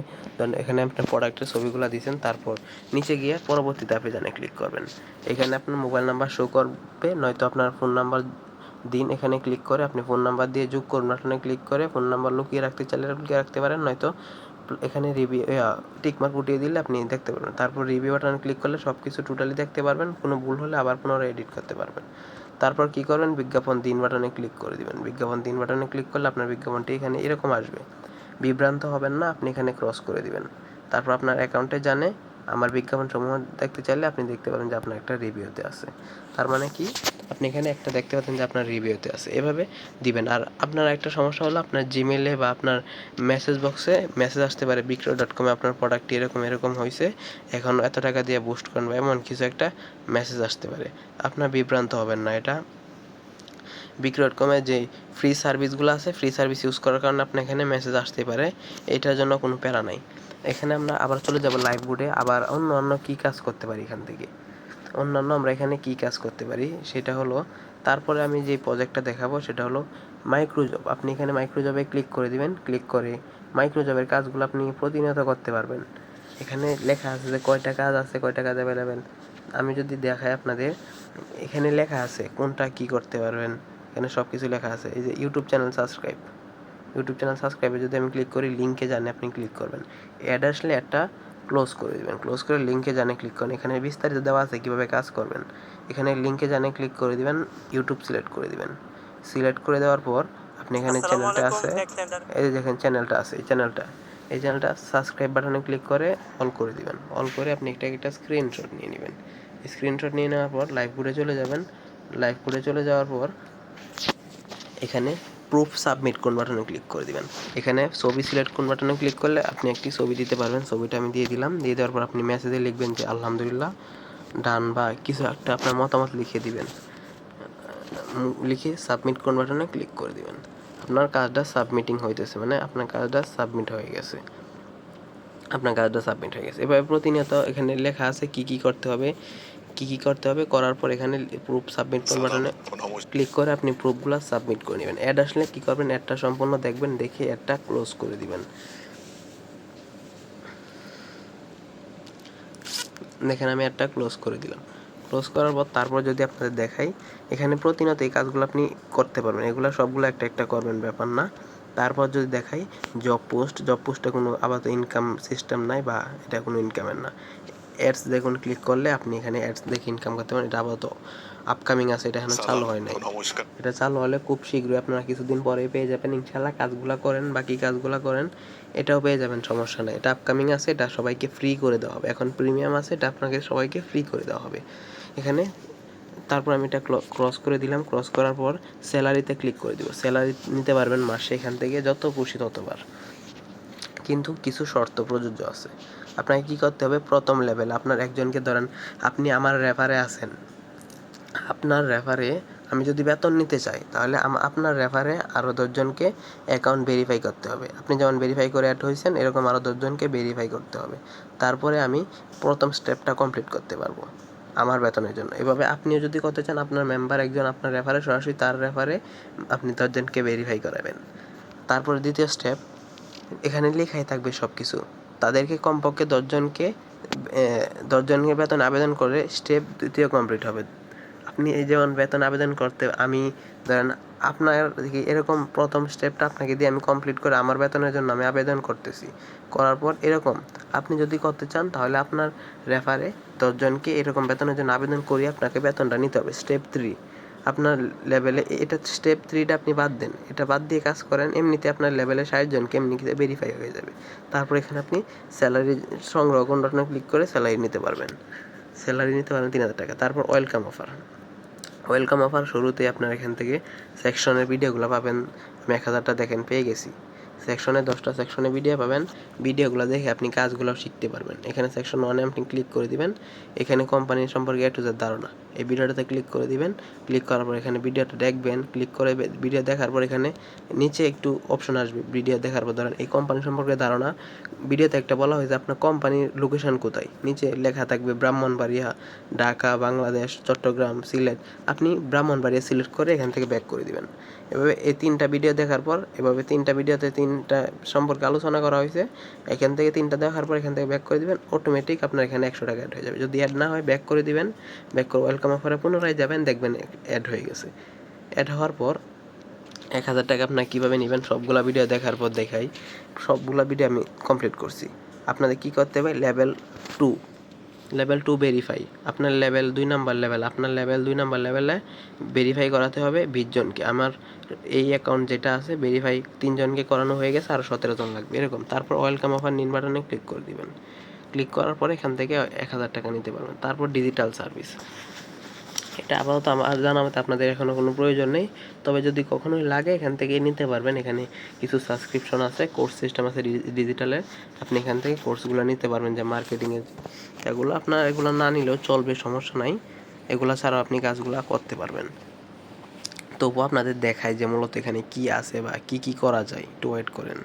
এখানে আপনার প্রোডাক্টের ছবিগুলো দিয়েছেন, তারপর নিচে গিয়ে পরবর্তী ধাপে জানে ক্লিক করবেন। এখানে আপনার মোবাইল নাম্বার শো করবে, নয়তো আপনার ফোন নাম্বার দিন, এখানে ক্লিক করে আপনি ফোন নাম্বার দিয়ে যোগ করুন। বাটনে ক্লিক করে ফোন নাম্বার লুকিয়ে রাখতে চাইলে লুকিয়ে রাখতে পারেন, নয়তো এখানে রিভিউ টিকমার্ক উঠিয়ে দিলে আপনি দেখতে পারবেন। তারপর রিভিউ বাটনে ক্লিক করলে সব কিছু টোটালি দেখতে পারবেন। কোনো ভুল হলে আবার পুনরায় এডিট করতে পারবেন। তারপর কি করবেন? বিজ্ঞাপন দিন বাটনে ক্লিক করে দিবেন। বিজ্ঞাপন দিন বাটনে ক্লিক করলে আপনার বিজ্ঞাপনটি এখানে এরকম আসবে। বিভ্রান্ত হবেন না, আপনি এখানে ক্রস করে দিবেন। তারপর আপনার অ্যাকাউন্টে জানে আমার বিজ্ঞাপন সমূহ দেখতে চাইলে আপনি দেখতে পারেন যে আপনার একটা রিভিউতে আছে। তার মানে কি? আপনি এখানে একটা দেখতে পাচ্ছেন যে আপনার রিভিউতে আছে। এভাবে দিবেন। আর আপনার একটা সমস্যা হলো আপনার জিমেলে বা আপনার মেসেজ বক্সে মেসেজ আসতে পারে বিক্রয় ডট কমে আপনার প্রোডাক্টটি এরকম এরকম হয়েছে এখন এত টাকা দিয়ে বুস্ট করেন বা এমন কিছু একটা মেসেজ আসতে পারে। আপনার বিভ্রান্ত হবেন না এটা। বিক্রয় ডট কমে যে ফ্রি সার্ভিসগুলো আছে ফ্রি সার্ভিস ইউজ করার কারণে আপনার এখানে মেসেজ আসতে পারে। এটার জন্য কোনো প্যারা নাই। এখানে আমরা আবার চলে যাব লাইভ বুডে আবার অন্য অন্য কী কাজ করতে পারি এখান থেকে? অন্যান্য আমরা এখানে কী কাজ করতে পারি? সেটা হলো, তারপরে আমি যে প্রজেক্টটা দেখাবো সেটা হলো মাইক্রোজব আপনি এখানে মাইক্রোজবে ক্লিক করে দিবেন। ক্লিক করে মাইক্রোজবের কাজগুলো আপনি প্রতিনিয়ত করতে পারবেন। এখানে লেখা আছে যে কয়টা কাজ আছে, কয়টা কাজ অ্যাভেলেবেল আমি যদি দেখাই আপনাদের, এখানে লেখা আছে কোনটা কি করতে পারবেন। এখানে সব কিছু লেখা আছে। এই যে YouTube channel subscribe YouTube channel সাবস্ক্রাইবে যদি আমি ক্লিক করি লিঙ্কে জানে আপনি ক্লিক করবেন। অ্যাড আসলে একটা ক্লোজ করে দেবেন। ক্লোজ করে লিঙ্কে জানে ক্লিক করেন। এখানে বিস্তারিত দেওয়া আছে কীভাবে কাজ করবেন। এখানে লিঙ্কে জানে ক্লিক করে দিবেন ইউটিউব সিলেক্ট করে দিবেন। সিলেক্ট করে দেওয়ার পর আপনি এখানে চ্যানেলটা আছে। এই যে দেখেন চ্যানেলটা আছে। এই চ্যানেলটা এই চ্যানেলটা সাবস্ক্রাইব বাটনে ক্লিক করে অল করে দিবেন। অল করে আপনি একটা একটা স্ক্রিনশট নিয়ে নেবেন। স্ক্রিনশট নিয়ে নেওয়ার পর লাইভ ঘুরে চলে যাবেন। লাইভ ঘুরে চলে যাওয়ার পর এখানে প্রুফ সাবমিট কোন বাটনে ক্লিক করে দিবেন। এখানে ছবি সিলেক্ট কোন বাটনে ক্লিক করলে আপনি একটি ছবি দিতে পারবেন। ছবিটা আমি দিয়ে দিলাম। দিয়ে দেওয়ার পর আপনি মেসেজে লিখবেন যে, আলহামদুলিল্লাহ ডান বা কিছু একটা আপনার মতামত লিখে দিবেন। লিখে সাবমিট কোন বাটনে ক্লিক করে দিবেন। আপনার কাজটা সাবমিটিং হইতেছে মানে আপনার কাজটা সাবমিট হয়ে গেছে। আপনার কাজটা সাবমিট হয়ে গেছে। এভাবে প্রতিনিয়ত এখানে লেখা আছে কি কি করতে হবে। কি কি করতে হবে? করার পর এখানে প্রুফ সাবমিট কোন বাটনে ক্লিক করে আপনি প্রুফগুলো সাবমিট করে নেবেন। অ্যাড আসলে কি করবেন? অ্যাডটা সম্পূর্ণ দেখবেন দেখে অ্যাডটা ক্লোজ করে দিবেন। দেখেন আমি অ্যাডটা ক্লোজ করে দিলাম। ক্লোজ করার পর তারপর যদি আপনাদের দেখাই এখানে প্রতিনিয়ত এই কাজগুলো আপনি করতে পারবেন। এগুলো সবগুলো একটা একটা করবেন ব্যাপার না। তারপর যদি দেখাই জব পোস্ট জব পোস্টে কোনো আপাতত ইনকাম সিস্টেম নাই বা এটা কোনো ইনকামের না। অ্যাডস দেখুন ক্লিক করলে আপনি এখানে অ্যাডস দেখে ইনকাম করতে পারেন। এটা আপাতত আপকামিং আছে এটা এখনও চালু হয় নাই। এটা চালু হলে খুব শীঘ্রই আপনারা কিছুদিন পরেই পেয়ে যাবেন। ইনশাল্লাহ কাজগুলো করেন বাকি কাজগুলো করেন এটাও পেয়ে যাবেন সমস্যা নেই। এটা আপকামিং আছে এটা সবাইকে ফ্রি করে দেওয়া হবে। এখন প্রিমিয়াম আছে এটা আপনাকে সবাইকে ফ্রি করে দেওয়া হবে। এখানে তারপর আমি এটা ক্রস করে দিলাম। ক্রস করার পর স্যালারিতে ক্লিক করে দিব। স্যালারি নিতে পারবেন মাসে এখান থেকে যত খুশি ততবার। কিন্তু কিছু শর্ত প্রযোজ্য আছে। আপনাকে কি করতে হবে? প্রথম লেভেল আপনার একজনকে ধরেন আপনি আমার রেফারে আছেন। আপনার রেফারে আমি যদি বেতন নিতে চাই, তাহলে আপনার রেফারে আরও দশজনকে অ্যাকাউন্ট ভেরিফাই করতে হবে। আপনি যেমন ভেরিফাই করে অ্যাড হয়েছেন, এরকম আরও দশজনকে ভেরিফাই করতে হবে। তারপরে আমি প্রথম স্টেপটা কমপ্লিট করতে পারব, আমার বেতনের জন্য। এভাবে আপনিও যদি করতে চান, আপনার মেম্বার একজন আপনার রেফারে সরাসরি তার রেফারে আপনি দশজনকে ভেরিফাই করাবেন। তারপর দ্বিতীয় স্টেপ এখানে লেখাই থাকবে সব কিছু তাদেরকে কমপক্ষে দশজনকে দশজনকে বেতন আবেদন করে স্টেপ দ্বিতীয় কমপ্লিট হবে। আপনি এই যেমন বেতন আবেদন করতে, আমি ধরেন আপনার এরকম প্রথম স্টেপটা আপনাকে দিয়ে আমি কমপ্লিট করে আমার বেতনের জন্য আমি আবেদন করতেছি। করার পর এরকম, আপনি যদি করতে চান তাহলে আপনার রেফারে দশজনকে এরকম বেতনের জন্য আবেদন করিয়ে আপনাকে বেতনটা নিতে হবে। স্টেপ থ্রি আপনার লেভেলে এটা স্টেপ থ্রিটা আপনি বাদ দেন। এটা বাদ দিয়ে কাজ করেন, এমনিতে আপনার লেভেলে ষাট জনকে এমনি ভেরিফাই হয়ে যাবে। তারপর এখানে আপনি স্যালারি সংগ্রহ কোন ক্লিক করে স্যালারি নিতে পারবেন। স্যালারি নিতে পারেন তিন হাজার টাকা। তারপর ওয়েলকাম অফার ওয়েলকাম অফার শুরুতে আপনার এখান থেকে সেকশনের ভিডিওগুলো পাবেন। আমি এক হাজারটা দেখেন, পেয়ে গেছি। সেকশনে, দশটা সেকশনে ভিডিও পাবেন। ভিডিওগুলো দেখে আপনি কাজগুলো শিখতে পারবেন। এখানে সেকশন ওয়ানে আপনি ক্লিক করে দিবেন। এখানে কোম্পানির সম্পর্কে এ টু জেড ধারণা। এই ভিডিওটাতে ক্লিক করে দিবেন। ক্লিক করার পর এখানে ভিডিওটা দেখবেন। ক্লিক করে ভিডিও দেখার পর এখানে নিচে একটু অপশন আসবে ভিডিও দেখার পর। ধরেন এই কোম্পানি সম্পর্কে ধারণা। ভিডিওতে একটা বলা হয়েছে, আপনার কোম্পানির লোকেশন কোথায়? নিচে লেখা থাকবে, ব্রাহ্মণবাড়িয়া, ঢাকা, বাংলাদেশ, চট্টগ্রাম, সিলেট। আপনি ব্রাহ্মণবাড়িয়া সিলেক্ট করে এখান থেকে ব্যাক করে দিবেন। এভাবে এই তিনটা ভিডিও দেখার পর, এভাবে তিনটা ভিডিওতে তিনটা সম্পর্কে আলোচনা করা হয়েছে, এখান থেকে তিনটা দেখার পর এখান থেকে ব্যাক করে দিবেন অটোমেটিক আপনার এখানে একশো টাকা অ্যাড হয়ে যাবে। যদি অ্যাড না হয় ব্যাক করে দিবেন ব্যাক করে ওয়েলকাম অফারে পুনরায় যাবেন, দেখবেন অ্যাড হয়ে গেছে। অ্যাড হওয়ার পর এক হাজার টাকা আপনার কীভাবে নেবেন, সবগুলো ভিডিও দেখার পর দেখাই, সবগুলো ভিডিও আমি কমপ্লিট করছি। আপনাদের কি করতে হবে? Level two level two verify আপনার লেভেল দুই নাম্বার লেভেল আপনার লেভেল দুই নাম্বার লেভেলে ভেরিফাই করাতে হবে বিশ জনকে। আমার এই অ্যাকাউন্ট যেটা আছে ভেরিফাই তিনজনকে করানো হয়ে গেছে, আর সতেরো জন লাগবে, এরকম। তারপর ওয়েলকাম অফার নিন বাটনে ক্লিক করে দিবেন। ক্লিক করার পর এখান থেকে এক হাজার টাকা নিতে পারবেন। তারপর ডিজিটাল সার্ভিস এটা আপাতত আমার জানা মতে আপনাদের এখনও কোনো প্রয়োজন নেই। তবে যদি কখনোই লাগে, এখান থেকে নিতে পারবেন। এখানে কিছু সাবস্ক্রিপশন আছে কোর্স সিস্টেম আছে ডিজিটালের আপনি এখান থেকে কোর্সগুলো নিতে পারবেন যে মার্কেটিংয়ের এগুলো। আপনার এগুলো না নিলেও চলবে, সমস্যা নাই। এগুলো ছাড়াও আপনি কাজগুলো করতে পারবেন। তবুও আপনাদের দেখায় যে মূলত এখানে কি আছে বা কি কি করা যায়। একটু ওয়েট করেন।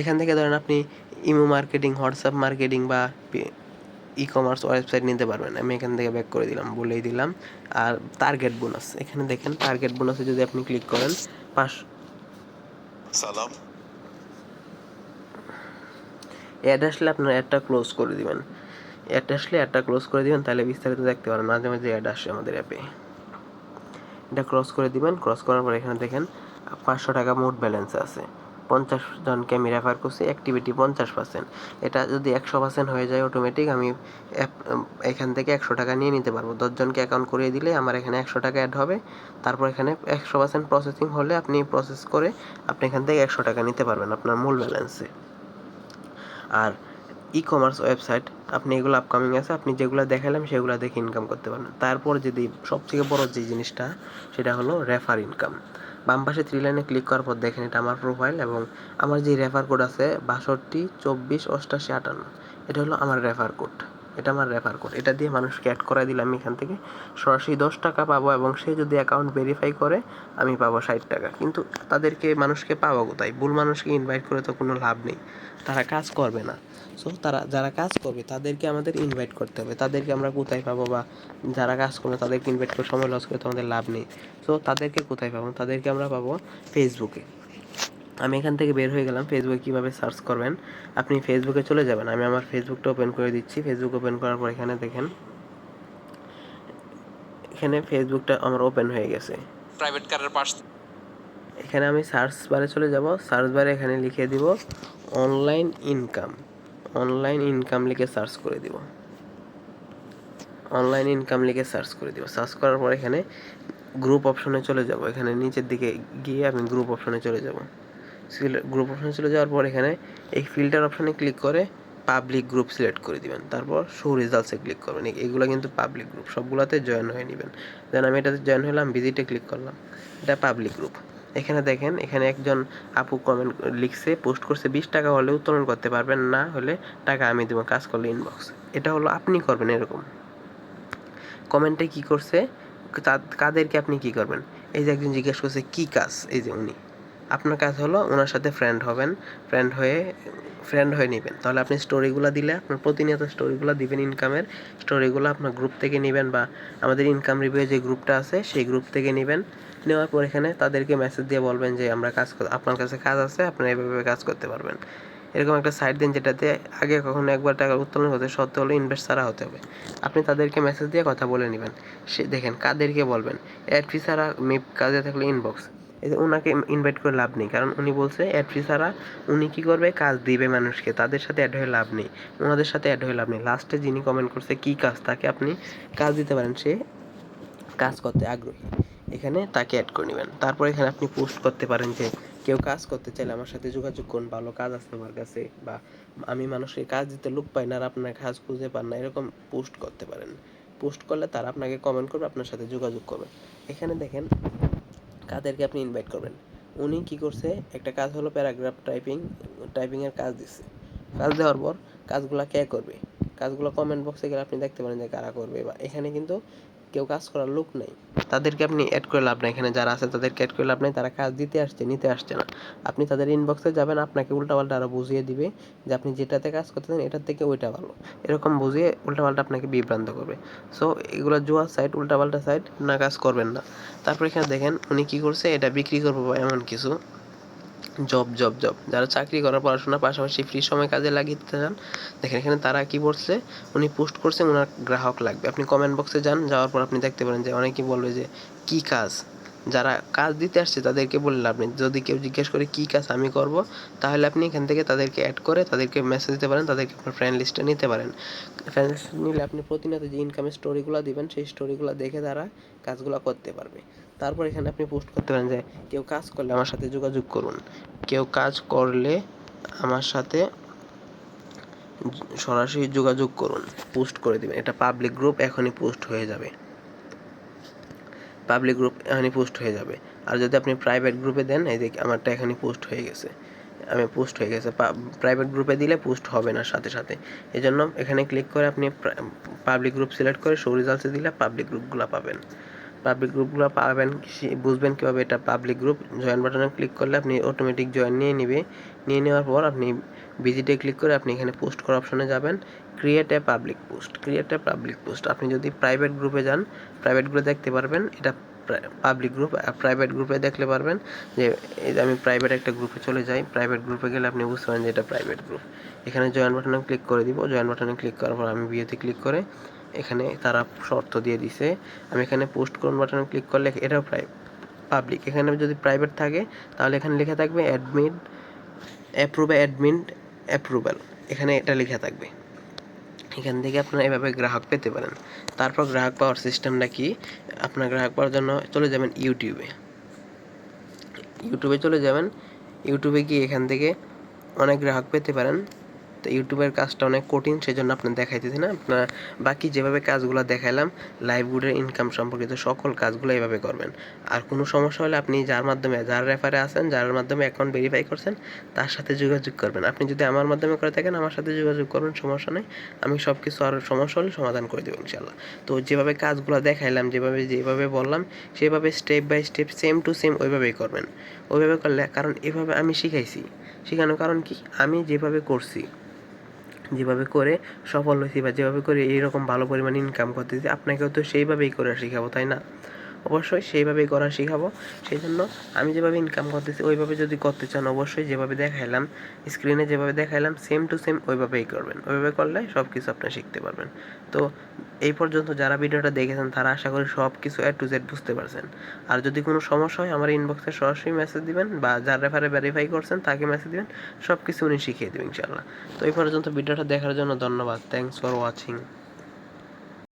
এখান থেকে ধরেন আপনি ইমো মার্কেটিং হোয়াটসঅ্যাপ মার্কেটিং বা ই কমার্স ওয়েবসাইট নিতে পারবেন। আমি এখান থেকে ব্যাক করে দিলাম বলেই দিলাম। আর টার্গেট বোনাস এখানে দেখেন টার্গেট বোনাসে যদি আপনি ক্লিক করেন পাঁচ সালাম। অ্যাড আসলে আপনার অ্যাডটা ক্লোজ করে দিবেন। অ্যাড আসলে অ্যাডটা ক্লোজ করে দিবেন তাহলে বিস্তারিত দেখতে পারেন। মাঝে মাঝে অ্যাড আসে আমাদের অ্যাপে এটা ক্রস করে দিবেন ক্রস করার পর এখানে দেখেন পাঁচশো টাকা মোট ব্যালেন্স আছে। পঞ্চাশ জনকে আমি রেফার করছি অ্যাক্টিভিটি পঞ্চাশ পার্সেন্ট এটা যদি একশো পার্সেন্ট হয়ে যায় অটোমেটিক আমি এখান থেকে একশো টাকা নিয়ে নিতে পারব। দশজনকে অ্যাকাউন্ট করিয়ে দিলে আমার এখানে একশো টাকা অ্যাড হবে। তারপর এখানে একশো পার্সেন্ট প্রসেসিং হলে আপনি প্রসেস করে আপনি এখান থেকে একশো টাকা নিতে পারবেন আপনার মূল ব্যালেন্সে আর ই কমার্স ওয়েবসাইট আপনি এগুলো আপকামিং আছে, আপনি যেগুলো দেখালাম সেগুলো দেখে ইনকাম করতে পারেন তারপর যদি সবথেকে বড় যে জিনিসটা, সেটা হলো রেফার ইনকাম বাম পাশে থ্রি লাইনে ক্লিক করার পর দেখেন এটা আমার প্রোফাইল এবং আমার যে রেফার কোড আছে বাষট্টি, চব্বিশ, অষ্টাশি, আটান্ন। এটা হলো আমার রেফার কোড এটা আমার রেফার কোড এটা দিয়ে মানুষকে অ্যাড করাই দিলে আমি এখান থেকে। সরাসরি দশ টাকা পাবো এবং সে যদি অ্যাকাউন্ট ভেরিফাই করে, আমি পাবো ষাট টাকা। কিন্তু তাদেরকে, মানুষকে পাবো কোথায়? ভুল মানুষকে ইনভাইট করে তো কোনো লাভ নেই। তারা কাজ করবে না। সো তারা, যারা কাজ করবে, তাদেরকে আমাদের ইনভাইট করতে হবে। তাদেরকে আমরা কোথায় পাবো বা যারা কাজ করবে, তাদেরকে ইনভাইট করে সময় লস করে তো আমাদের লাভ নেই। সো তাদেরকে কোথায় পাবো? তাদেরকে আমরা পাবো ফেসবুকে আমি এখান থেকে বের হয়ে গেলাম। ফেসবুকে কীভাবে সার্চ করবেন? আপনি ফেসবুকে চলে যাবেন। আমি আমার ফেসবুকটা ওপেন করে দিচ্ছি। ফেসবুক ওপেন করার পর এখানে দেখেন, এখানে ফেসবুকটা আমার ওপেন হয়ে গেছে। প্রাইভেট কারের পাশ এখানে আমি সার্চ বারে চলে যাব। সার্চ বারে এখানে লিখে দিব অনলাইন ইনকাম অনলাইন ইনকাম লিখে সার্চ করে দিব। অনলাইন ইনকাম লিখে সার্চ করে দিব। সার্চ করার পর এখানে গ্রুপ অপশনে চলে যাব। এখানে নিচের দিকে গিয়ে আমি গ্রুপ অপশনে চলে যাব। গ্রুপ অপশনে চলে যাওয়ার পর এখানে এই ফিল্টার অপশনে ক্লিক করে পাবলিক গ্রুপ সিলেক্ট করে দিবেন। তারপর শো রেজাল্টসে ক্লিক করবেন। এগুলো কিন্তু পাবলিক গ্রুপ সবগুলোতে জয়েন হয়ে নেবেন। দেন আমি এটাতে জয়েন হলাম ভিজিটে ক্লিক করলাম। এটা পাবলিক গ্রুপ এখানে দেখেন, এখানে একজন আপু কমেন্ট লিখছে, পোস্ট করছে বিশ টাকা হলে উত্তোলন করতে পারবেন, না হলে টাকা আমি দেবো কাজ করলে ইনবক্স এটা হলো আপনি করবেন এরকম। কমেন্টে কি করছে? কাদেরকে আপনি কি করবেন? এই যে একজন জিজ্ঞেস করছে, কি কাজ? এই যে উনি। আপনার কাজ হলো ওনার সাথে ফ্রেন্ড হবেন ফ্রেন্ড হয়ে ফ্রেন্ড হয়ে নেবেন। তাহলে আপনি স্টোরিগুলো দিলে আপনার প্রতিনিয়ত স্টোরিগুলো দিবেন ইনকামের স্টোরিগুলো আপনার গ্রুপ থেকে নেবেন বা আমাদের ইনকাম রিভিউ যে গ্রুপটা আছে, সেই গ্রুপ থেকে নেবেন। নেওয়ার পর এখানে তাদেরকে মেসেজ দিয়ে বলবেন যে, আমরা কাজ আপনার কাছে কাজ আছে, আপনারা এভাবে কাজ করতে পারবেন। এরকম একটা সাইট দিন যেটাতে আগে কখনো একবার টাকা উত্তোলন হতে সত্ত্বে হলে ইনভেস্ট ছাড়া হতে হবে। আপনি তাদেরকে মেসেজ দিয়ে কথা বলে নেবেন। সে, দেখেন, কাদেরকে বলবেন? অ্যাড ফি ছাড়া মেপ কাজে থাকলে ইনবক্স যে ওনাকে ইনভাইট করে লাভ নেই। কারণ উনি বলছে অ্যাড ফি ছাড়া উনি কি করবে? কাজ দিবে মানুষকে। তাদের সাথে অ্যাড হয়ে লাভ নেই। ওনাদের সাথে অ্যাড হয়ে লাভ নেই। লাস্টে যিনি কমেন্ট করছে, কি কাজ? তাকে আপনি কাজ দিতে পারেন। সে কাজ করতে আগ্রহী। এখানে তাকে অ্যাড করে নেবেন। তারপর এখানে আপনি পোস্ট করতে পারেন যে, কেউ কাজ করতে চাইলে আমার সাথে যোগাযোগ করুন, ভালো কাজ আছে আমার কাছে। বা, আমি মানুষকে কাজ দিতে লোক পাই না আর আপনার কাজ খুঁজে পান না। এরকম পোস্ট করতে পারেন। পোস্ট করলে তারা আপনাকে কমেন্ট করবে, আপনার সাথে যোগাযোগ করবে। এখানে দেখেন, কাদেরকে আপনি ইনভাইট করবেন। উনি কি করছে, একটা কাজ হলো প্যারাগ্রাফ টাইপিং টাইপিংয়ের কাজ দিচ্ছে কাজ দেওয়ার পর কাজগুলো কে করবে? কাজগুলো কমেন্ট বক্সে গেলে আপনি দেখতে পারেন যে কারা করবে বা, এখানে কিন্তু কেউ কাজ করার লোক নেই। তাদেরকে আপনি অ্যাড করে লাভ নাই। এখানে যারা আছে, তাদেরকে অ্যাড করে লাভ নাই। তারা কাজ দিতে আসছে, নিতে আসছে না। আপনি তাদের ইনবক্সে যাবেন, আপনাকে উল্টাপাল্টা আরও বুঝিয়ে দিবে যে আপনি যেটাতে কাজ করতেছেন, এটার থেকে ওইটা ভালো। এরকম বুঝিয়ে উল্টাপাল্টা আপনাকে বিভ্রান্ত করবে। সো এগুলো জোয়া সাইট উল্টাপাল্টা সাইট না কাজ করবেন না। তারপর এখানে দেখেন, উনি কি করছে, এটা বিক্রি করব এমন কিছু। Job job job. যারা চাকরি করার পড়াশোনার পাশাপাশি ফ্রি সময় কাজে লাগিয়ে দিতে চান, দেখেন এখানে তারা কি বলছে উনি পোস্ট করছে ওনার গ্রাহক লাগবে। আপনি কমেন্ট বক্সে যান, যাওয়ার পর আপনি দেখতে পারেন যে অনেকেই বলবে যে, কি কাজ? যারা কাজ দিতে আসছে, তাদেরকে বললে আপনি যদি কেউ জিজ্ঞেস করে, কি কাজ আমি করব? তাহলে আপনি এখান থেকে তাদেরকে অ্যাড করে, তাদেরকে মেসেজ দিতে পারেন, তাদেরকে আপনার ফ্রেন্ড লিস্টে নিতে পারেন। ফ্রেন্ড লিস্টে নিলে আপনি প্রতিনিয়ত যে ইনকামের স্টোরিগুলো দিবেন, সেই স্টোরিগুলো দেখে তারা কাজগুলো করতে পারবে। তারপর এখানে আপনি পোস্ট করতে পারেন যে, কেউ কাজ করলে আমার সাথে যোগাযোগ করুন। কেউ কাজ করলে আমার সাথে সরাসরি যোগাযোগ করুন। পোস্ট করে দিবেন। এটা পাবলিক গ্রুপ এখনই পোস্ট হয়ে যাবে। পাবলিক গ্রুপ এখনই পোস্ট হয়ে যাবে। আর যদি আপনি প্রাইভেট গ্রুপে দেন, এই যে আমারটা এখনই পোস্ট হয়ে গেছে। আমি পোস্ট হয়ে গেছে। প্রাইভেট গ্রুপে দিলে পোস্ট হবে না সাথে সাথে। এই জন্য এখানে ক্লিক করে আপনি পাবলিক গ্রুপ সিলেক্ট করে শো রেজাল্টসে দিলে পাবলিক গ্রুপগুলো পাবেন। পাবলিক গ্রুপগুলো পাবেন বুঝবেন কীভাবে এটা পাবলিক গ্রুপ জয়েন বাটনে ক্লিক করলে আপনি অটোমেটিক জয়েন নিয়ে নেবে। নিয়ে নেওয়ার পর আপনি ভিজিটে ক্লিক করে আপনি এখানে পোস্ট করা অপশনে যাবেন। Create a public post create a public post আপনি যদি প্রাইভেট গ্রুপে যান প্রাইভেট গ্রুপে দেখতে পারবেন, এটা পাবলিক গ্রুপ প্রাইভেট গ্রুপে দেখলে পারবেন যে আমি প্রাইভেট একটা গ্রুপে চলে যাই প্রাইভেট গ্রুপে গেলে আপনি বুঝতে পারেন যে এটা প্রাইভেট গ্রুপ এখানে জয়েন বাটনে ক্লিক করে দিব জয়েন বাটনে ক্লিক করার পর আমি বিয়েতে ক্লিক করে এখানে তারা শর্ত দিয়ে দিছে। আমি এখানে পোস্ট করুন বাটনে ক্লিক করলে এটাও প্রায় পাবলিক এখানে যদি প্রাইভেট থাকে, তাহলে এখানে লেখা থাকবে অ্যাডমিন অ্যাপ্রুভ অ্যাডমিন অ্যাপ্রুভাল এখানে এটা লেখা থাকবে। এখান থেকে আপনারা এভাবে গ্রাহক পেতে পারেন। তারপর গ্রাহক পাওয়ার সিস্টেমটা কি? আপনার গ্রাহক পাওয়ার জন্য চলে যাবেন ইউটিউবে ইউটিউবে চলে যাবেন। ইউটিউবে গিয়ে এখান থেকে অনেক গ্রাহক পেতে পারেন। তো ইউটিউবের কাজটা অনেক কঠিন, সেজন্য আপনার দেখাইতেছি না। আপনার বাকি যেভাবে কাজগুলো দেখাইলাম লাইভগুডের ইনকাম সম্পর্কিত সকল কাজগুলো এভাবে করবেন। আর কোনো সমস্যা হলে আপনি যার মাধ্যমে, যার রেফারে আছেন, যার মাধ্যমে অ্যাকাউন্ট ভেরিফাই করছেন, তার সাথে যোগাযোগ করবেন। আপনি যদি আমার মাধ্যমে করে থাকেন, আমার সাথে যোগাযোগ করবেন, সমস্যা নেই। আমি সব কিছু আর সমস্যা হলে সমাধান করে দেবো ইনশাল্লাহ তো যেভাবে কাজগুলো দেখাইলাম, যেভাবে যেভাবে বললাম, সেভাবে step by step same to same ওইভাবেই করবেন। ওইভাবে করলে, কারণ এভাবে আমি শিখাইছি। শেখানোর কারণ কি? আমি যেভাবে করছি যেভাবে করে, সফল হয়েছি বা যেভাবে করে এইরকম ভালো পরিমাণ ইনকাম করতেছি, আপনাকেও তো সেইভাবেই করে শেখাবো, তাই না? অবশ্যই সেইভাবেই করা শেখাবো। সেই জন্য আমি যেভাবে ইনকাম করতেছি, ওইভাবে যদি করতে চান অবশ্যই যেভাবে দেখাইলাম স্ক্রিনে যেভাবে দেখাইলাম সেম টু সেম ওইভাবেই করবেন। ওইভাবে করলে সব কিছু আপনি শিখতে পারবেন। তো এই পর্যন্ত যারা ভিডিওটা দেখেছেন, তারা আশা করি সব কিছু এ টু জেড বুঝতে পারছেন। আর যদি কোনো সমস্যা হয়, আমার ইনবক্সে সরাসরি মেসেজ দিবেন বা যার রেফারে ভেরিফাই করছেন, তাকে মেসেজ দিবেন সব কিছু উনি শিখিয়ে দেবেন ইনশাল্লাহ তো এই পর্যন্ত ভিডিওটা দেখার জন্য ধন্যবাদ। Thanks for watching